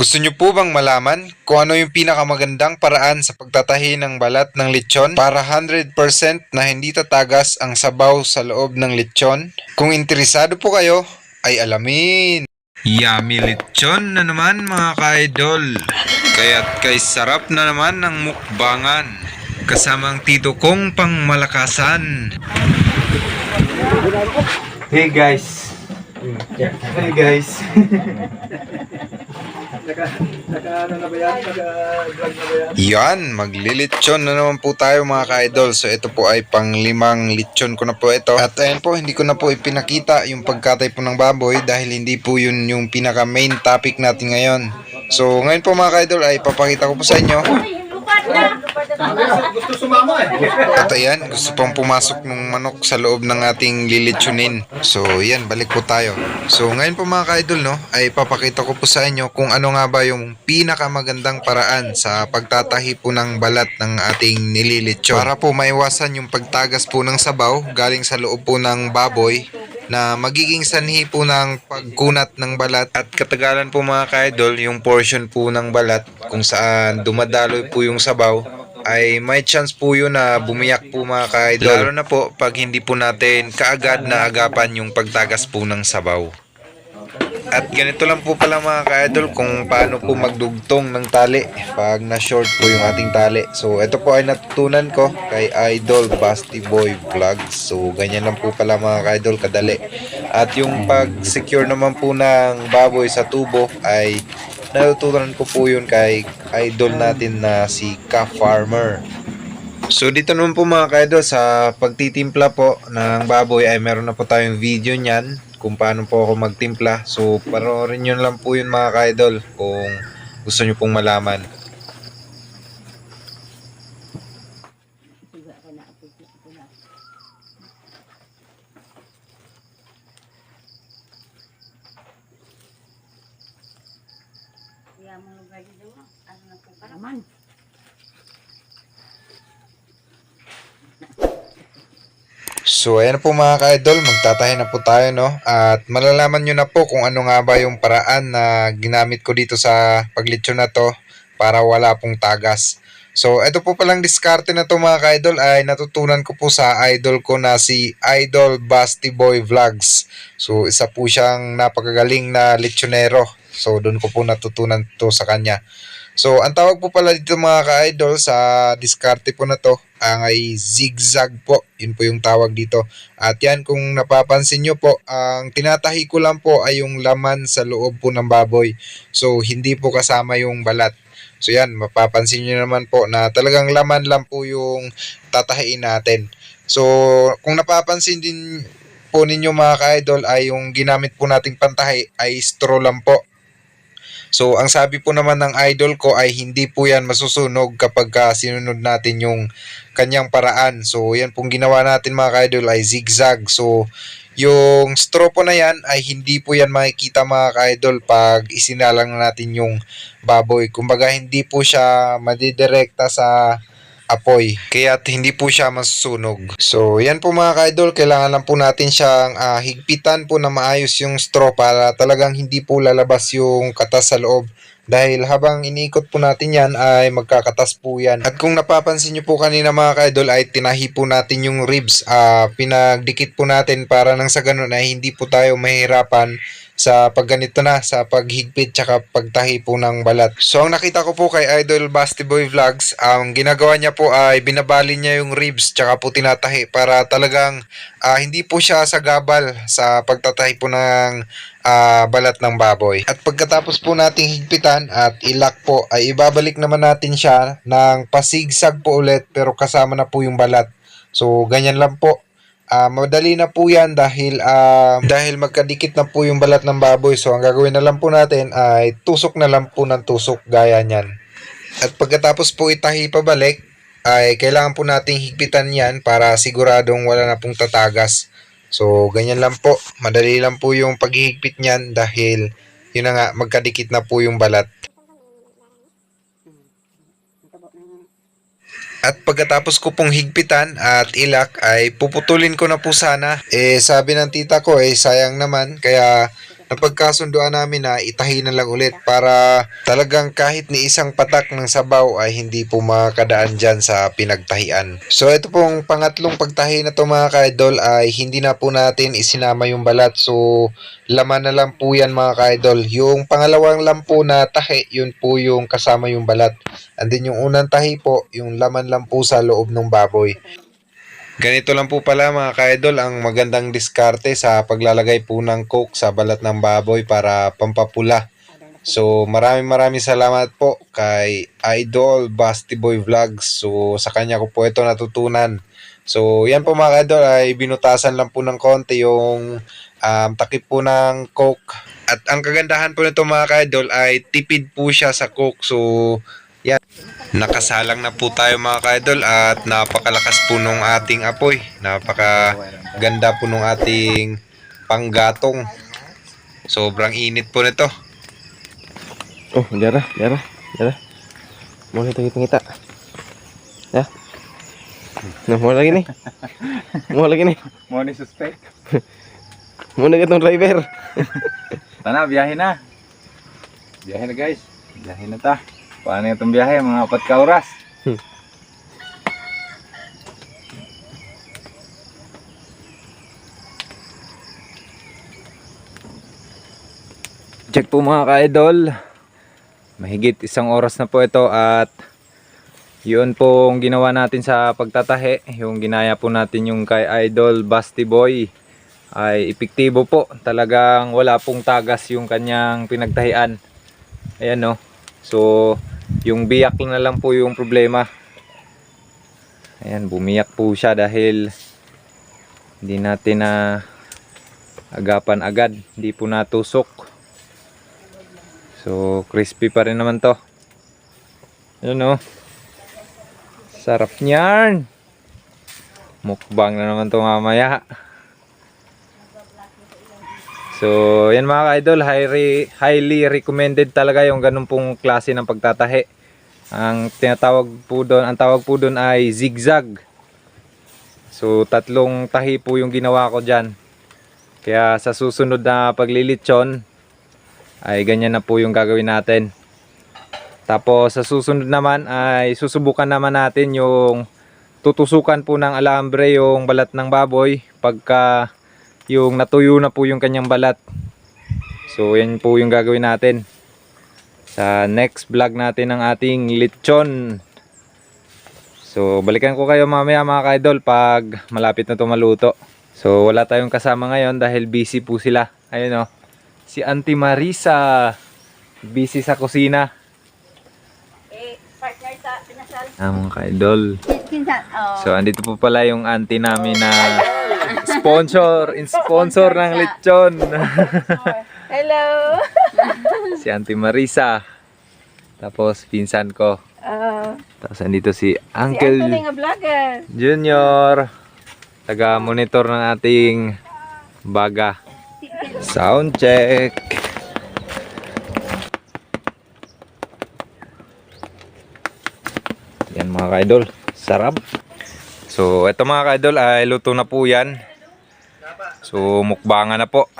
Gusto nyo po bang malaman kung ano yung pinakamagandang paraan sa pagtatahi ng balat ng lechon para 100% na hindi tatagas ang sabaw sa loob ng lechon? Kung interesado po kayo, ay alamin! Yummy lechon na naman mga ka-idol. Kaya't kay sarap na naman ng mukbangan. Kasamang tito kong pangmalakasan. Hey guys. Hey guys. naka, naka ano na ba yan? Naka vlog na ba yan? Yan, maglilitsyon na naman po tayo mga ka-idol. So ito po ay pang limang litsyon ko na po ito. At ayan po, hindi ko na po ipinakita yung pagkatay po ng baboy dahil hindi po yun yung pinaka main topic natin ngayon. So ngayon po mga ka-idol ay papakita ko po sa inyo. Gusto sumama eh. At ayan, gusto pang pumasok ng manok sa loob ng ating lilitsunin. So yan, balik po tayo. So ngayon po mga ka-idol no, ay papakita ko po sa inyo kung ano nga ba yung pinakamagandang paraan sa pagtatahi po ng balat ng ating nililitsyon. Para po maiwasan yung pagtagas po ng sabaw galing sa loob po ng baboy na magiging sanhi po ng pagkunat ng balat at katagalan po mga ka-idol yung portion po ng balat kung saan dumadaloy po yung sabaw ay may chance po yun na bumiyak po mga ka-idol. Lalo na po pag hindi po natin kaagad na agapan yung pagtagas po ng sabaw. At ganito lang po pala mga ka-idol kung paano po magdugtong ng tali pag na-short po yung ating tali. So ito po ay natutunan ko kay Idol Basti Boy Vlogs. So ganyan lang po pala mga ka-idol kadali. At yung pag-secure naman po ng baboy sa tubo ay natutunan ko po yun kay idol natin na si Ka Farmer. So dito naman po mga ka-idol sa pagtitimpla po ng baboy ay meron na po tayong video niyan kung paano po ako magtimpla. So panoorin nyo lang po yun mga ka-idol kung gusto nyo pong malaman. Kaya mo lugar dito, ano na po para man. So ayan po mga ka-idol, magtatahi na po tayo no. At malalaman nyo na po kung ano nga ba yung paraan na ginamit ko dito sa paglitsyon na to para wala pong tagas. So ito po palang diskarte na to mga ka-idol ay natutunan ko po sa idol ko na si Idol Basti Boy Vlogs. So isa po siyang napakagaling na lechonero. So doon ko po natutunan to sa kanya. So, ang tawag po pala dito mga ka-idol sa diskarte po na to ang ay zigzag po. Yun po yung tawag dito. At yan kung napapansin nyo po, ang tinatahi ko lang po ay yung laman sa loob po ng baboy. So, hindi po kasama yung balat. So yan, mapapansin nyo naman po na talagang laman lang po yung tatahiin natin. So, kung napapansin din po ninyo mga ka-idol ay yung ginamit po nating pantahi ay straw lang po. So, ang sabi po naman ng idol ko ay hindi po yan masusunog kapag ka sinunod natin yung kanyang paraan. So, yan pong ginawa natin mga ka-idol ay zigzag. So, yung straw po na yan ay hindi po yan makikita mga ka-idol pag isinalang natin yung baboy. Kumbaga, hindi po siya madidirekta sa apoy. Kaya hindi po siya masusunog. So, yan po mga ka-idol. Kailangan lang po natin siyang ah, higpitan po na maayos yung straw para talagang hindi po lalabas yung katas sa loob. Dahil habang iniikot po natin yan ay magkakatas po yan. At kung napapansin nyo po kanina mga ka-idol ay tinahi po natin yung ribs. ah pinagdikit po natin para nang sa ganun ay hindi po tayo mahirapan sa pagganito na, sa paghigpit tsaka pagtahi po ng balat. So ang nakita ko po kay Idol Basti Boy Vlogs, ang ginagawa niya po ay binabali niya yung ribs tsaka po tinatahi para talagang ah, hindi po siya sagabal sa pagtatahi po ng ah, balat ng baboy. At pagkatapos po nating higpitan at ilak po ay ibabalik naman natin siya ng pasigsag po ulit pero kasama na po yung balat. So ganyan lang po. Ah, madali na po yan dahil ah, dahil magkadikit na po yung balat ng baboy. So ang gagawin na lang po natin ay tusok na lang po ng tusok gaya niyan. At pagkatapos po itahi pabalik ay kailangan po nating higpitan yan para siguradong wala na pong tatagas. So ganyan lang po. Madali lang po yung paghihigpit niyan dahil yun na nga magkadikit na po yung balat. At pagkatapos ko pong higpitan at ilak ay puputulin ko na po sana. Eh sabi ng tita ko eh sayang naman kaya napagkasunduan namin na itahi na lang ulit para talagang kahit ni isang patak ng sabaw ay hindi po makakadaan dyan sa pinagtahian. So ito pong pangatlong pagtahi na to mga ka-idol ay hindi na po natin isinama yung balat. So laman na lang po yan mga ka-idol. Yung pangalawang lampo na tahi, yun po yung kasama yung balat. And then yung unang tahi po, yung laman lang po sa loob ng baboy. Ganito lang po pala mga ka-idol ang magandang diskarte sa paglalagay po ng coke sa balat ng baboy para pampapula. So maraming maraming salamat po kay Idol Basti Boy Vlogs. So sa kanya ko po ito natutunan. So yan po mga ka-idol ay binutasan lang po ng konti yung um, takip po ng coke. At ang kagandahan po nito mga ka-idol ay tipid po siya sa coke. So Nakasalang na po tayo mga ka-idol at napakalakas po nung ating apoy. Napaka ganda po nung ating panggatong. Sobrang init po nito. Oh, jara, jara, jara. Mau kita kita. Ya. Nah, mau lagi nih. Mau lagi nih. Mo ni suspect. Mau na itong driver. Tana, biyahe na. Biyahe na guys. Biyahe na ta. Paano itong biyahe? Mga apat ka oras. Check po mga ka-idol. Mahigit isang oras na po ito at yun po ang ginawa natin sa pagtatahe. Yung ginaya po natin yung kay Idol Basti Boy ay epektibo po. Talagang wala pong tagas yung kanyang pinagtahian. Ayan no. So, yung biyak na lang po yung problema. Ayan, bumiyak po siya dahil hindi natin na agapan agad. Hindi po natusok. So, crispy pa rin naman to. Ayan no. Sarap niyan. Mukbang na naman to mamaya. So, yan mga ka-idol, highly, highly recommended talaga yung ganun pong klase ng pagtatahi. Ang tinatawag po doon, ang tawag po doon ay zigzag. So, tatlong tahi po yung ginawa ko diyan. Kaya sa susunod na paglilitsyon ay ganyan na po yung gagawin natin. Tapos sa susunod naman ay susubukan naman natin yung tutusukan po ng alambre yung balat ng baboy pagka yung natuyo na po yung kanyang balat. So yan po yung gagawin natin sa next vlog natin ng ating lechon. So balikan ko kayo mamaya mga ka-idol pag malapit na to maluto. So wala tayong kasama ngayon dahil busy po sila. Ayun o. Si Auntie Marisa busy sa kusina. Eh, partner sa pinasal. Ah mga ka-idol. Pinsan, oh. So andito po pala yung auntie namin na sponsor, in sponsor ng lechon. Hello. si Auntie Marisa. Tapos pinsan ko. Uh, Tapos andito si si Uncle Anthony nga vlogger. Junior. Taga-monitor ng ating baga. Sound check. Yan mga ka-idol. Sarap. So, ito mga ka-idol ay luto na po yan. So, mukbangan na po.